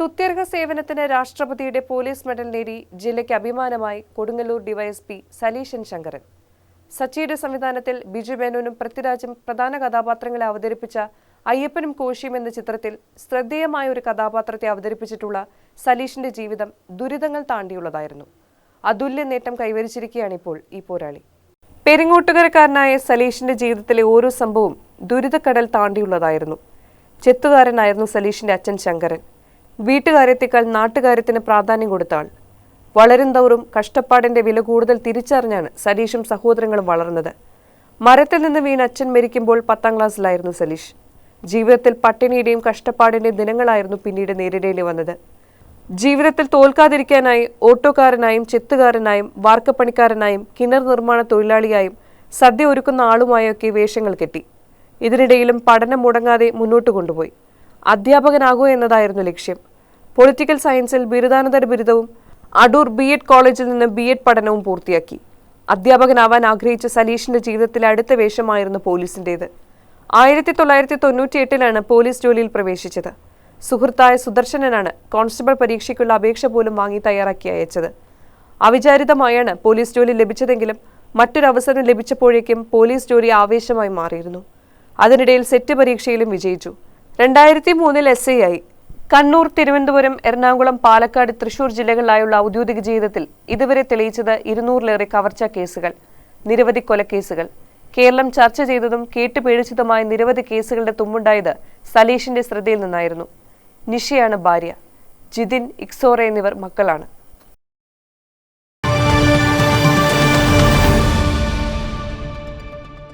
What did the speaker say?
സ്തുത്യർഹ സേവനത്തിന് രാഷ്ട്രപതിയുടെ police medal നേടി ജില്ലയ്ക്ക് അഭിമാനമായി കൊടുങ്ങല്ലൂർ ഡിവൈഎസ്പി സലീഷൻ ശങ്കരൻ. സച്ചിയുടെ സംവിധാനത്തിൽ ബിജു മേനോനും പൃഥ്വിരാജും പ്രധാന കഥാപാത്രങ്ങളെ അവതരിപ്പിച്ച അയ്യപ്പനും കോശിയും എന്ന ചിത്രത്തിൽ ശ്രദ്ധേയമായ ഒരു കഥാപാത്രത്തെ അവതരിപ്പിച്ചിട്ടുള്ള സലീഷിന്റെ ജീവിതം ദുരിതങ്ങൾ താണ്ടിയുള്ളതായിരുന്നു. അതുല്യ നേട്ടം കൈവരിച്ചിരിക്കുകയാണ് ഇപ്പോൾ ഈ പോരാളി. പെരിങ്ങോട്ടുകരക്കാരനായ സലീഷിന്റെ ജീവിതത്തിലെ ഓരോ സംഭവവും ദുരിതക്കടൽ താണ്ടിയുള്ളതായിരുന്നു. ചെത്തുകാരനായിരുന്നു സലീഷിന്റെ അച്ഛൻ ശങ്കരൻ. വീട്ടുകാര്യത്തേക്കാൾ നാട്ടുകാര്യത്തിന് പ്രാധാന്യം കൊടുത്ത ആൾ വളരും തോറും കഷ്ടപ്പാടിന്റെ വില കൂടുതൽ തിരിച്ചറിഞ്ഞാണ് സലീഷും സഹോദരങ്ങളും വളർന്നത്. മരത്തിൽ നിന്ന് വീണ് അച്ഛൻ മരിക്കുമ്പോൾ പത്താം ക്ലാസ്സിലായിരുന്നു സലീഷ് ജീവിതത്തിൽ പട്ടിണിയുടെയും കഷ്ടപ്പാടിന്റെയും ദിനങ്ങളായിരുന്നു പിന്നീട് നേരിടേണ്ടി വന്നത്. ജീവിതത്തിൽ തോൽക്കാതിരിക്കാനായി ഓട്ടോക്കാരനായും ചെത്തുകാരനായും വാർക്കപ്പണിക്കാരനായും കിണർ നിർമ്മാണ തൊഴിലാളിയായും സദ്യ ഒരുക്കുന്ന ആളുമായൊക്കെ വേഷങ്ങൾ കെട്ടി. ഇതിനിടയിലും പഠനം മുടങ്ങാതെ മുന്നോട്ട് കൊണ്ടുപോയി. അധ്യാപകനാകുക എന്നതായിരുന്നു ലക്ഷ്യം. പൊളിറ്റിക്കൽ സയൻസിൽ ബിരുദാനന്തര ബിരുദവും അടൂർ ബി എഡ് കോളേജിൽ നിന്ന് ബി എഡ് പഠനവും പൂർത്തിയാക്കി. അധ്യാപകനാവാൻ ആഗ്രഹിച്ച സലീഷിന്റെ ജീവിതത്തിലെ അടുത്ത വേഷമായിരുന്നു പോലീസിന്റേത്. ആയിരത്തി തൊള്ളായിരത്തി തൊണ്ണൂറ്റി എട്ടിലാണ് പോലീസ് ജോലിയിൽ പ്രവേശിച്ചത്. സുഹൃത്തായ സുദർശനനാണ് കോൺസ്റ്റബിൾ പരീക്ഷയ്ക്കുള്ള അപേക്ഷ പോലും വാങ്ങി തയ്യാറാക്കി അയച്ചത്. അവിചാരിതമായാണ് പോലീസ് ജോലി ലഭിച്ചതെങ്കിലും മറ്റൊരവസരം ലഭിച്ചപ്പോഴേക്കും പോലീസ് ജോലി ആവേശമായി മാറിയിരുന്നു. അതിനിടയിൽ സെറ്റ് പരീക്ഷയിലും വിജയിച്ചു. രണ്ടായിരത്തി മൂന്നിൽ എസ് ഐ ആയി. കണ്ണൂർ തിരുവനന്തപുരം എറണാകുളം പാലക്കാട് തൃശൂർ ജില്ലകളിലായുള്ള ഔദ്യോഗിക ജീവിതത്തിൽ ഇതുവരെ തെളിയിച്ചത് ഇരുന്നൂറിലേറെ കവർച്ചാ കേസുകൾ നിരവധി കൊലക്കേസുകൾ കേരളം ചർച്ച ചെയ്തതും കേട്ടുപേടിച്ചതുമായ നിരവധി കേസുകളുടെ തുമ്പുണ്ടായത് സലീഷിന്റെ ശ്രദ്ധയിൽ നിന്നായിരുന്നു. നിഷയാണ് ഭാര്യ. ജിതിൻ ഇക്സോറ എന്നിവർ മക്കളാണ്.